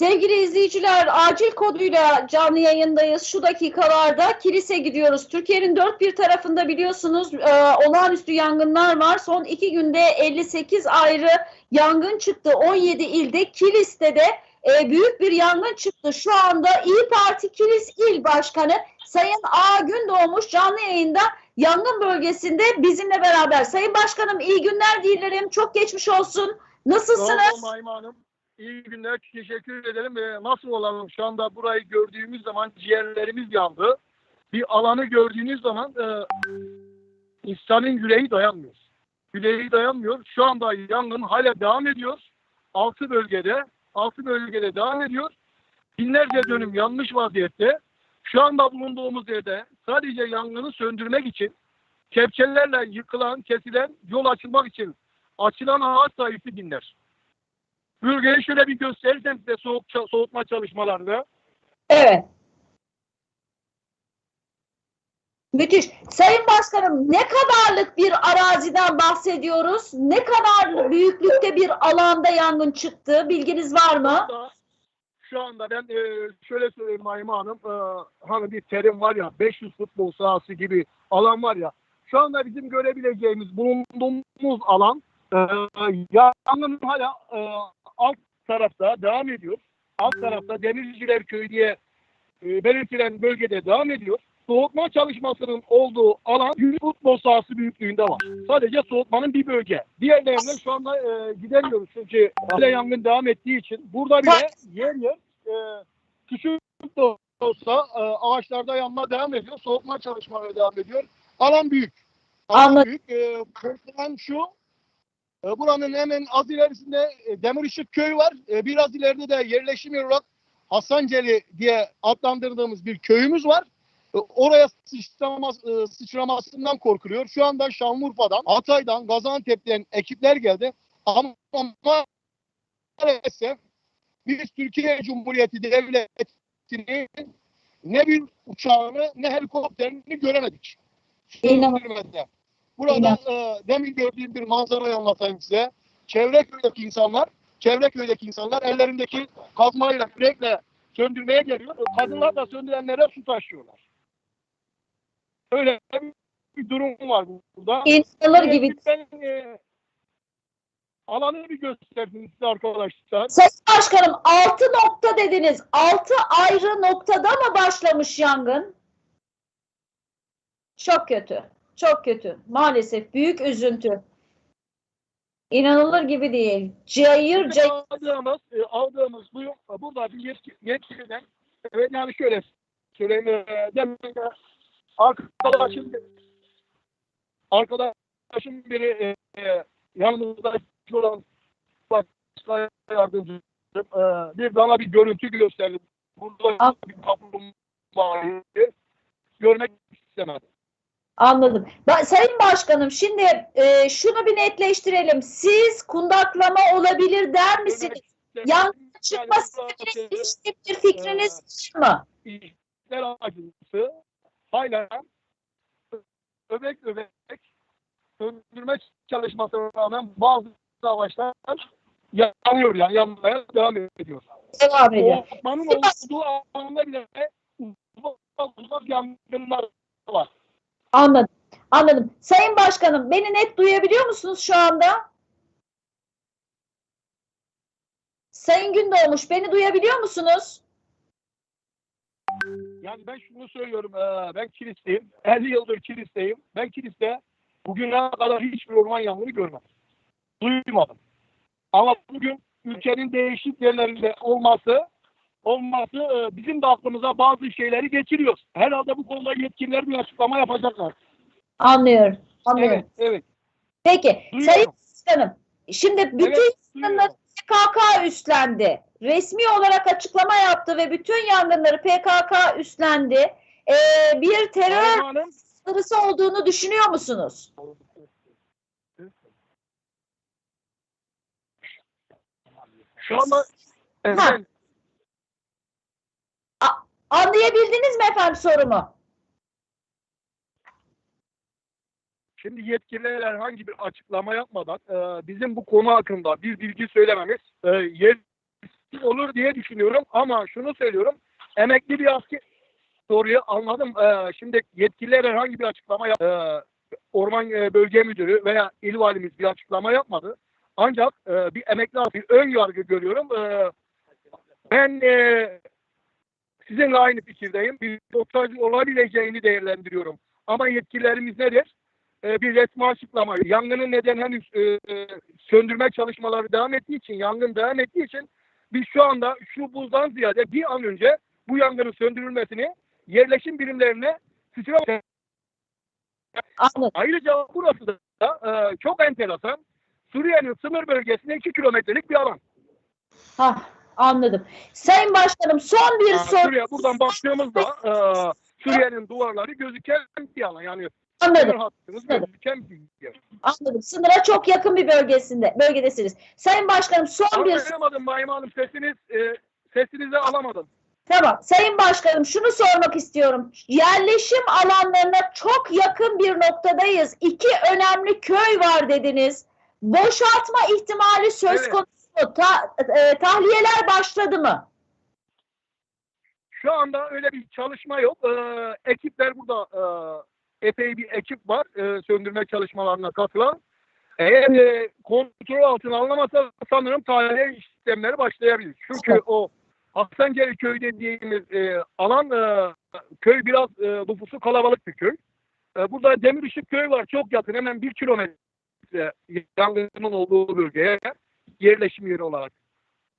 Sevgili izleyiciler, acil koduyla canlı yayındayız. Şu dakikalarda kilise gidiyoruz. Türkiye'nin dört bir tarafında biliyorsunuz e, olağanüstü yangınlar var. Son iki günde 58 ayrı yangın çıktı. 17 ilde Kilis'te de e, büyük bir yangın çıktı. Şu anda İyi Parti Kilis İl Başkanı Sayın A. Gündoğmuş canlı yayında yangın bölgesinde bizimle beraber. Sayın Başkanım iyi günler dilerim. Çok geçmiş olsun. Nasılsınız? Sağ olun Hanım. İyi günler. Teşekkür ederim. Ee, nasıl olalım? Şu anda burayı gördüğümüz zaman ciğerlerimiz yandı. Bir alanı gördüğünüz zaman e, insanın yüreği dayanmıyor. Yüreği dayanmıyor. Şu anda yangın hala devam ediyor. Altı bölgede. Altı bölgede devam ediyor. Binlerce dönüm yanmış vaziyette. Şu anda bulunduğumuz yerde sadece yangını söndürmek için kepçelerle yıkılan, kesilen yol açılmak için açılan ağaç sayısı binler. Bölgeyi şöyle bir gösterirsem size soğuk, soğutma çalışmalarını. Evet. Müthiş. Sayın Başkanım ne kadarlık bir araziden bahsediyoruz? Ne kadar büyüklükte bir alanda yangın çıktı? Bilginiz var mı? Şu anda ben e, şöyle söyleyeyim Naime Hanım. e, hani bir terim var ya 500 futbol sahası gibi alan var ya. Şu anda bizim görebileceğimiz bulunduğumuz alan e, yangın hala e, alt tarafta devam ediyor. Alt tarafta Demirciler Köyü diye e, belirtilen bölgede devam ediyor. Soğutma çalışmasının olduğu alan 100 futbol sahası büyüklüğünde var. Sadece soğutmanın bir bölge. Diğerlerine şu anda e, gidemiyoruz çünkü hala yangın devam ettiği için. Burada bile yer yer e, küçük de olsa e, ağaçlarda yanma devam ediyor. Soğutma çalışmaları devam ediyor. Alan büyük. Alan Anladım. büyük. E, korkulan şu buranın hemen az ilerisinde e, Demirişik Köyü var. E, biraz ileride de yerleşim yeri olarak Hasanceli diye adlandırdığımız bir köyümüz var. E, Oraya sıçramas, e, sıçramasından korkuluyor. Şu anda Şanlıurfa'dan, Hatay'dan, Gaziantep'ten ekipler geldi. Ama maalesef biz Türkiye Cumhuriyeti Devleti'nin ne bir uçağını ne helikopterini göremedik. İnan- Sürmede. Burada e, demin gördüğüm bir manzarayı anlatayım size. Çevre köydeki insanlar, çevre köydeki insanlar ellerindeki kazmayla, kürekle söndürmeye geliyor. Kadınlar da söndürenlere su taşıyorlar. Öyle bir durum var burada. İnanılır gibi. Ben, e, alanı bir gösterdim size arkadaşlar. Sayın Başkanım 6 nokta dediniz. 6 ayrı noktada mı başlamış yangın? Çok kötü. Çok kötü. Maalesef büyük üzüntü. İnanılır gibi değil. Cayır cayır. aldığımız, e, aldığımız bu burada bir yetki, yetkiliden evet yani şöyle söyleyeyim e, demin de arkadaşım arkadaşım biri e, e, yanımızda olan yardımcı e, bir bana bir görüntü gösterdi. Burada Al. bir kaplumbağayı görmek istemedim. Anladım. Ba- Sayın Başkanım şimdi e, şunu bir netleştirelim. Siz kundaklama olabilir der misiniz? Yangın çıkması ile ilişkin bir fikriniz var mı? İşler acısı hala öbek öbek söndürme çalışmasına rağmen bazı savaşlar yanıyor yani yanmaya devam ediyor. Devam ediyor. Ormanın olduğu alanda bile uzak uzak yangınlar var. Anladım. Anladım. Sayın Başkanım beni net duyabiliyor musunuz şu anda? Sayın Gündoğmuş beni duyabiliyor musunuz? Yani ben şunu söylüyorum, eee, ben kilisteyim. 50 yıldır kilisteyim. Ben kiliste bugüne kadar hiçbir orman yangını görmedim. Duymadım. Ama bugün ülkenin değişik yerlerinde olması olması eee, bizim de aklımıza bazı şeyleri getiriyor. Herhalde bu konuda yetkililer bir açıklama yapacaklar. Anlıyorum. Anlıyorum. Evet, evet. Peki. Sayın Duyuyorum. Başkanım şimdi bütün Evet. PKK üstlendi. Resmi olarak açıklama yaptı ve bütün yangınları PKK üstlendi. Ee, bir terör saldırısı olduğunu düşünüyor musunuz? Şu anda efendim, Anlayabildiniz mi efendim sorumu? Şimdi yetkililer herhangi bir açıklama yapmadan e, bizim bu konu hakkında bir bilgi söylememiz e, yer olur diye düşünüyorum ama şunu söylüyorum. Emekli bir asker soruyu anladım. Ee, şimdi yetkililer herhangi bir açıklama yap ee, Orman e, Bölge Müdürü veya il valimiz bir açıklama yapmadı. Ancak e, bir emekli asker ön yargı görüyorum. Ee, ben e, sizinle aynı fikirdeyim. Bir montaj olabileceğini değerlendiriyorum. Ama yetkililerimiz nedir? Ee, bir resmi açıklama. Yangının neden henüz e, e, söndürme çalışmaları devam ettiği için, yangın devam ettiği için biz şu anda şu buzdan ziyade bir an önce bu yangının söndürülmesini yerleşim birimlerine sıçramak. Anladım. Ayrıca burası da e, çok enteresan. Suriye'nin sınır bölgesinde 2 kilometrelik bir alan. Ha, anladım. Sayın Başkanım son bir soru. Suriye buradan baktığımızda e, Suriye'nin duvarları gözüken bir alan. Yani Anladım. Anladım. Anladım. Sınıra çok yakın bir bölgesinde, bölgedesiniz. Sayın Başkanım son bir Anlayamadım Naim Hanım sesiniz e, sesinizi alamadım. Tamam. Sayın Başkanım şunu sormak istiyorum. Yerleşim alanlarına çok yakın bir noktadayız. İki önemli köy var dediniz. Boşaltma ihtimali söz Evet. konusu. Ta- e, tahliyeler başladı mı? Şu anda öyle bir çalışma yok. Ee, ekipler burada e, epey bir ekip var e, söndürme çalışmalarına katılan. Eğer e, kontrol altına alınamazsa sanırım tahliye işlemleri başlayabilir. Çünkü Evet. o Hasanceli köy dediğimiz e, alan e, köy biraz e, nüfusu kalabalık bir köy. E, burada Demirişik köy var çok yakın hemen bir kilometre yangının olduğu bölgeye yerleşim yeri olarak.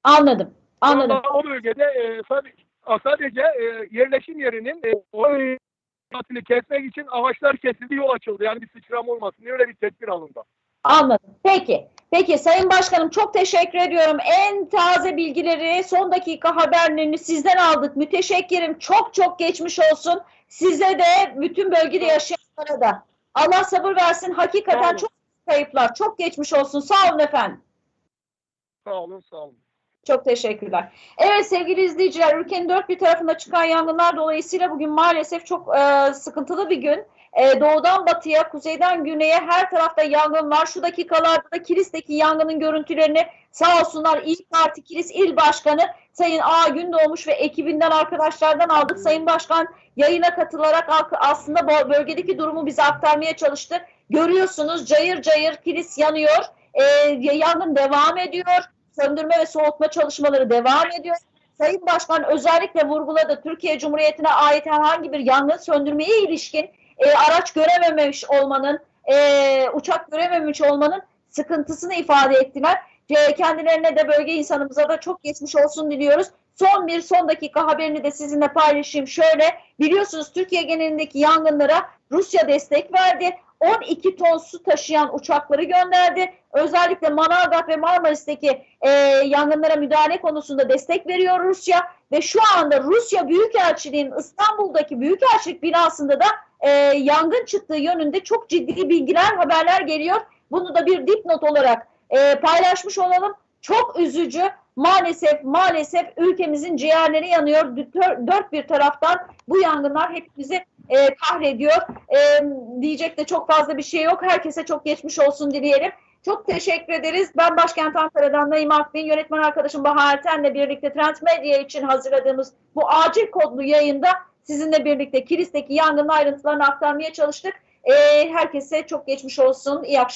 Anladım. Anladım. Ama o bölgede e, sadece, sadece e, yerleşim yerinin e, o yönetini kesmek için ağaçlar kesildi yol açıldı. Yani bir sıçrama olmasın diye öyle bir tedbir alındı. Anladım. Peki. Peki Sayın Başkanım çok teşekkür ediyorum. En taze bilgileri, son dakika haberlerini sizden aldık. Müteşekkirim. Çok çok geçmiş olsun. Size de bütün bölgede yaşayanlara da. Allah sabır versin. Hakikaten çok kayıplar. Çok geçmiş olsun. Sağ olun efendim. Sağ olun sağ olun. Çok teşekkürler. Evet sevgili izleyiciler, ülkenin dört bir tarafında çıkan yangınlar dolayısıyla bugün maalesef çok e, sıkıntılı bir gün. E, doğudan batıya, kuzeyden güneye her tarafta yangın var. Şu dakikalarda da Kilis'teki yangının görüntülerini sağ olsunlar İyi Parti Kilis İl Başkanı Sayın A. Gündoğmuş ve ekibinden arkadaşlardan aldık. Sayın Başkan yayına katılarak ak- aslında bölgedeki durumu bize aktarmaya çalıştı. Görüyorsunuz cayır cayır Kilis yanıyor. E, yangın devam ediyor söndürme ve soğutma çalışmaları devam ediyor. Sayın Başkan özellikle vurguladı Türkiye Cumhuriyeti'ne ait herhangi bir yangın söndürmeye ilişkin e, araç görememiş olmanın, e, uçak görememiş olmanın sıkıntısını ifade ettiler. E, kendilerine de bölge insanımıza da çok geçmiş olsun diliyoruz. Son bir son dakika haberini de sizinle paylaşayım. Şöyle biliyorsunuz Türkiye genelindeki yangınlara Rusya destek verdi. 12 ton su taşıyan uçakları gönderdi. Özellikle Manavgat ve Marmaris'teki e, yangınlara müdahale konusunda destek veriyor Rusya ve şu anda Rusya Büyükelçiliği'nin İstanbul'daki Büyükelçilik binasında da e, yangın çıktığı yönünde çok ciddi bilgiler, haberler geliyor. Bunu da bir dipnot olarak e, paylaşmış olalım. Çok üzücü. Maalesef maalesef ülkemizin ciğerleri yanıyor. Dört bir taraftan bu yangınlar hepimizi e, kahrediyor. E, diyecek de çok fazla bir şey yok. Herkese çok geçmiş olsun dileyelim. Çok teşekkür ederiz. Ben Başkent Ankara'dan Naim Akbin, yönetmen arkadaşım Bahar Erten'le birlikte Trend Medya için hazırladığımız bu acil kodlu yayında sizinle birlikte Kilis'teki yangının ayrıntılarını aktarmaya çalıştık. E, herkese çok geçmiş olsun. İyi akşamlar.